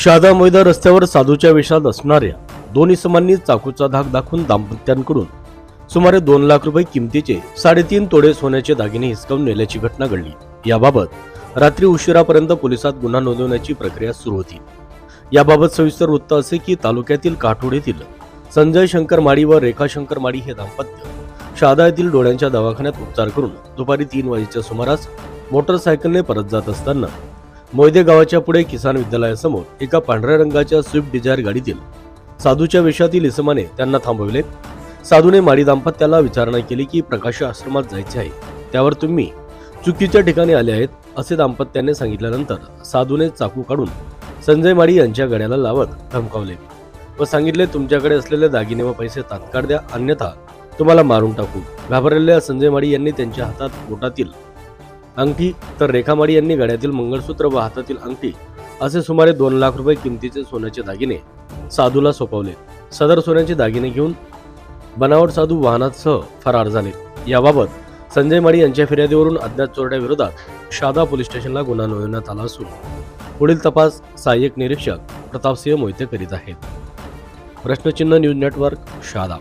शहादा मैदान रस्त्यावर साधूच्या वेशात असणाऱ्या दोन इसमांनी चाकूचा धाक दाखवून दाम्पत्यांकडून सुमारे दोन लाख रुपये किमतीचे साडेतीन तोडे सोन्याचे दागिने हिसकावून नेल्याची घटना घडली. याबाबत रात्री उशिरापर्यंत पोलिसात गुन्हा नोंदवण्याची प्रक्रिया सुरू होती. याबाबत सविस्तर वृत्त असे की तालुक्यातील काठोड येथील संजय शंकर माडी व रेखा शंकर माडी हे दाम्पत्य शहादा येथील डोळ्यांच्या दवाखान्यात उपचार करून दुपारी तीन वाजेच्या सुमारास मोटरसायकलने परत जात असताना मोयदे गावाच्या पुढे किसान विद्यालयासमोर एका पांढऱ्या रंगाच्या स्विफ्ट डिझायर गाडीतील साधूच्या वेशातील इसमाने त्यांना थांबवले साधूने माडी दाम्पत्याला विचारणा केली की प्रकाश आश्रमात जायचे आहे. त्यावर तुम्ही चुकीच्या ठिकाणी आले आहेत असे दाम्पत्याने सांगितल्यानंतर साधूने चाकू काढून संजय माडी यांच्या गड्याला लावत धमकावले. व सांगितले तुमच्याकडे असलेले दागिने व पैसे तात्काळ द्या अन्यथा तुम्हाला मारून टाकू. घाबरलेल्या संजय माडी यांनी त्यांच्या हातात बोटातील अंगठी तर रेखामाडी यांनी गळ्यातील मंगळसूत्र व हातातील अंगठी असे सुमारे दोन लाख रुपये किमतीचे सोन्याचे दागिने साधूला सोपवले. सदर सोन्याचे दागिने घेऊन बनावट साधू वाहनासह फरार झाले. याबाबत संजय माडी यांच्या फिर्यादीवरून अज्ञात चोरट्याविरोधात शादा पोलीस स्टेशनला गुन्हा नोंदवण्यात आला असून पुढील तपास सहाय्यक निरीक्षक प्रतापसिंह मोहिते करीत आहेत. प्रश्नचिन्ह न्यूज नेटवर्क शादा.